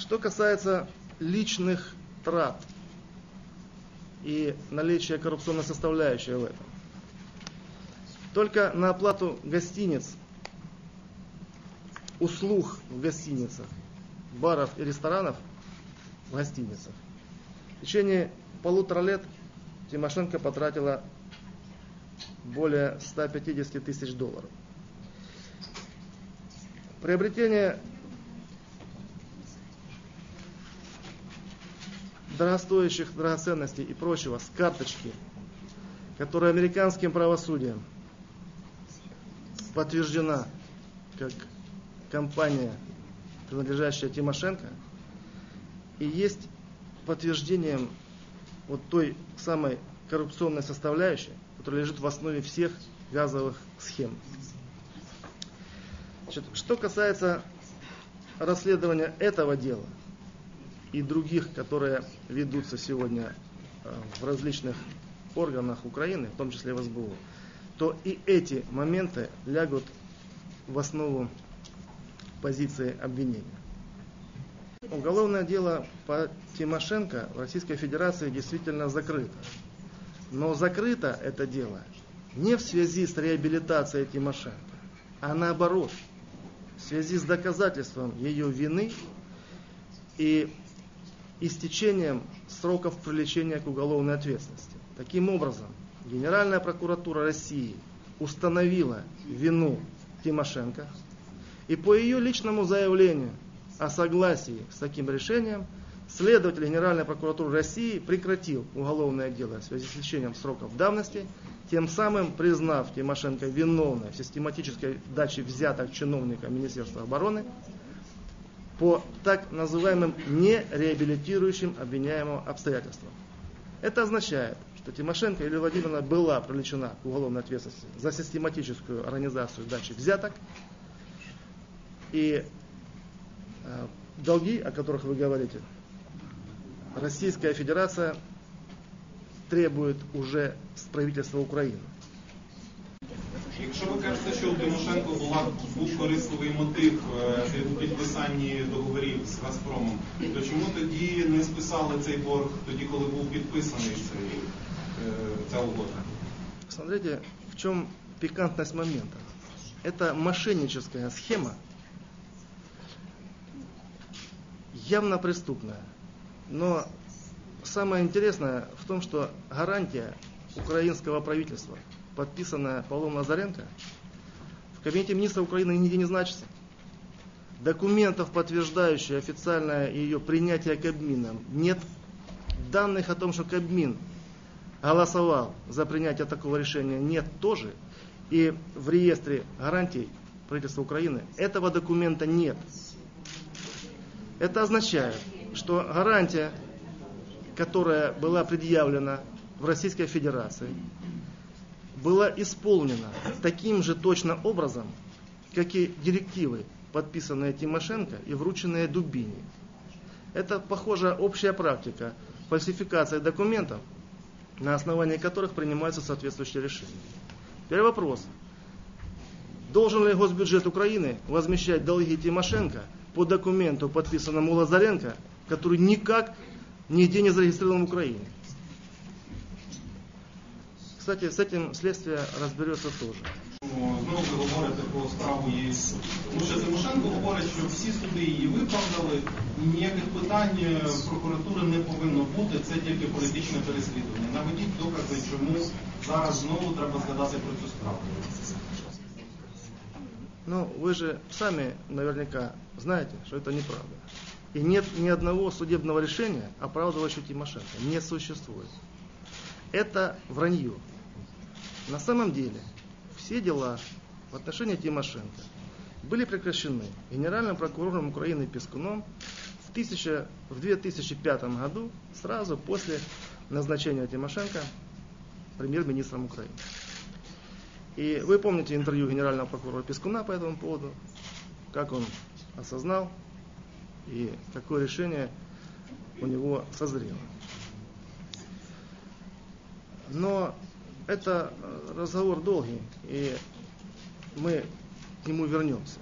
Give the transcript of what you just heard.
Что касается личных трат и наличия коррупционной составляющей в этом. Только на оплату гостиниц, услуг в гостиницах, баров и ресторанов в гостиницах в течение полутора лет Тимошенко потратила более 150 тысяч долларов. Приобретение дорогостоящих драгоценностей и прочего с карточки, которая американским правосудием подтверждена как компания, принадлежащая Тимошенко, и есть подтверждением вот той самой коррупционной составляющей, которая лежит в основе всех газовых схем. Значит, что касается расследования этого дела и других, которые ведутся сегодня э, в различных органах Украины, в том числе в СБУ, то и эти моменты лягут в основу позиции обвинения. Уголовное дело по Тимошенко в Российской Федерации действительно закрыто. Но закрыто это дело не в связи с реабилитацией Тимошенко, а наоборот, в связи с доказательством ее вины и истечением сроков привлечения к уголовной ответственности. Таким образом, Генеральная прокуратура России установила вину Тимошенко и по ее личному заявлению о согласии с таким решением следователь Генеральной прокуратуры России прекратил уголовное дело в связи с лечением сроков давности, тем самым признав Тимошенко виновной в систематической даче взяток чиновника Министерства обороны по так называемым нереабилитирующим обвиняемым обстоятельствам. Это означает, что Тимошенко или Владимировна была привлечена к уголовной ответственности за систематическую организацию дачи взяток и э, долги, о которых вы говорите, Российская Федерация требует уже с правительства Украины. Якщо ви кажете, що у Тимошенко була, був корисливий мотив е, у підписанні договорів з Газпромом, то чому тоді не списали цей борг тоді, коли був підписаний цей, е, ця угода? Смотрите, в чем пикантность момента. Это мошенническая схема, явно преступная. Но самое интересное в том, что гарантия украинского правительства, подписанная Павлом Лазаренко, в Кабинете министров Украины нигде не значится. Документов, подтверждающих официальное ее принятие Кабмином, нет данных о том, что Кабмин голосовал за принятие такого решения, нет тоже. И в реестре гарантий правительства Украины этого документа нет. Это означает, что гарантия, которая была предъявлена в Российской Федерации, была исполнена таким же точно образом, как и директивы, подписанные Тимошенко и врученные Дубине. Это, похоже, общая практика фальсификации документов, на основании которых принимаются соответствующие решения. Первый вопрос. Должен ли госбюджет Украины возмещать долги Тимошенко по документу, подписанному Лазаренко, который никак нигде не зарегистрирован в Украине? Кстати, с этим следствие разберется тоже. Знову ви говорите про справу ЄС. Тому що Тимошенко говорить, що всі суди її виправдали, і ніяких питань е, прокуратури не повинно бути, це тільки політичне переслідування. Наведіть докази, чому зараз знову треба згадати про цю справу. Ну, вы же сами наверняка знаете, что это неправда. И нет ни одного судебного решения, оправдывающего Тимошенко. Не существует. Это вранье. На самом деле, все дела в отношении Тимошенко были прекращены генеральным прокурором Украины Пескуном в, 1000, в 2005 году, сразу после назначения Тимошенко премьер-министром Украины. И вы помните интервью генерального прокурора Пескуна по этому поводу, как он осознал и какое решение у него созрело. Но это разговор долгий, и мы к нему вернемся.